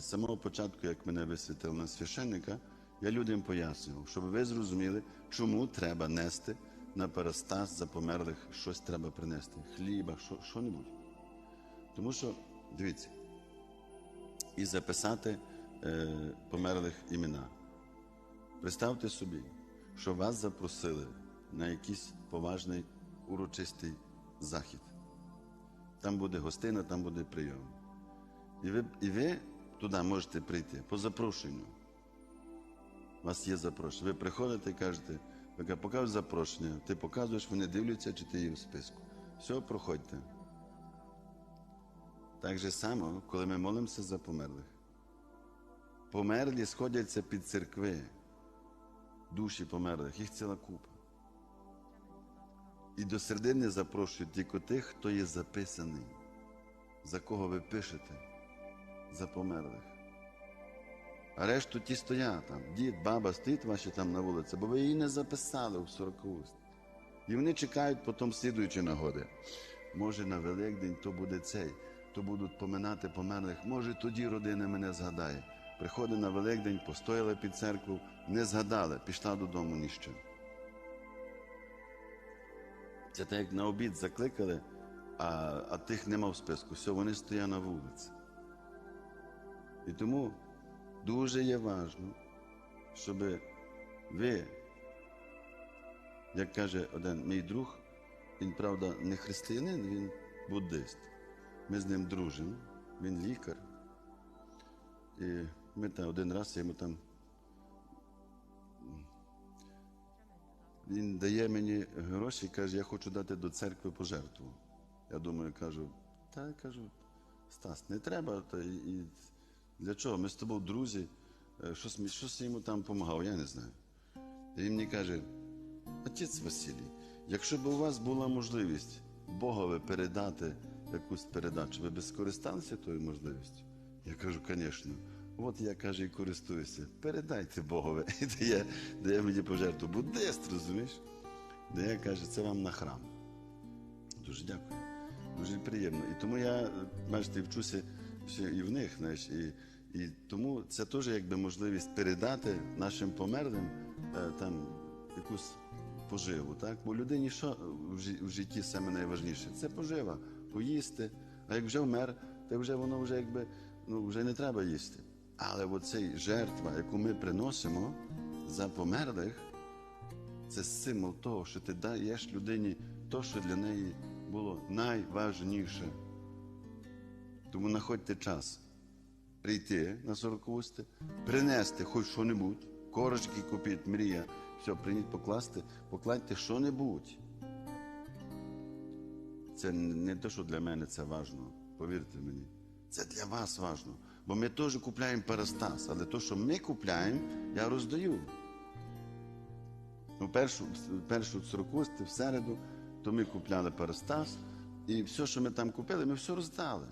З самого початку, як мене висвітили на священника, я людям пояснював, щоб ви зрозуміли, чому треба нести на парастас за померлих щось треба принести. Хліба, що, що-небудь. Тому що, дивіться, і записати е, померлих імена. Представте собі, що вас запросили на якийсь поважний урочистий захід. Там буде гостина, там буде прийом. І ви, і ви туди можете прийти по запрошенню. У вас є запрошення. Ви приходите і кажете, ви запрошення, ти показуєш, вони дивляться, чи ти є в списку. Все, проходьте. Так же само, коли ми молимося за померлих. Померлі сходяться під церкви, душі померлих, їх ціла купа. І до середини запрошують тільки тих, хто є записаний, за кого ви пишете, за померлих. А решту ті стоять там. Дід, баба стоїть ваші там на вулиці, бо ви її не записали в 40 уст. І вони чекають потім слідуючі нагоди. Може, на Великдень то буде цей, то будуть поминати померлих. Може, тоді родина мене згадає. Приходить на Великдень, постояла під церкву, не згадала, пішла додому ніщо. Це так як на обід закликали, а, а тих нема в списку. Все, вони стоять на вулиці. І тому дуже є важливо, щоб ви, як каже один мій друг, він, правда, не християнин, він буддист. Ми з ним дружимо, він лікар. І ми там один раз йому там. Він дає мені гроші і каже, я хочу дати до церкви пожертву. Я думаю, кажу, та кажу, Стас, не треба. Та, і, для чого? Ми з тобою друзі, Е, щось, щось йому там допомагав, я не знаю. І він мені каже, отець Василій, якщо б у вас була можливість Богові передати якусь передачу, ви б скористалися тою можливістю? Я кажу, звісно. От я каже, і користуюся. Передайте Богові. І дає, дає мені пожертву. Буддист, розумієш? Дає, каже, це вам на храм. Дуже дякую. Дуже приємно. І тому я, е, бачите, вчуся ще і в них, знаєш, і, і тому це теж якби можливість передати нашим померлим е, там якусь поживу. Так? Бо людині що в житті саме найважніше? Це пожива, поїсти. А як вже вмер, то вже воно вже якби ну, вже не треба їсти. Але оцей жертва, яку ми приносимо за померлих, це символ того, що ти даєш людині то, що для неї було найважніше. Тому знаходьте час прийти на сорокусти, принести хоч що-небудь, корочки купіть, мрія, все, прийміть, покласти, покладьте що-небудь. Це не те, що для мене це важно, повірте мені. Це для вас важно. Бо ми теж купляємо парастас, але те, що ми купляємо, я роздаю. Ну, першу, першу сорокусти в середу, то ми купляли парастас, і все, що ми там купили, ми все роздали.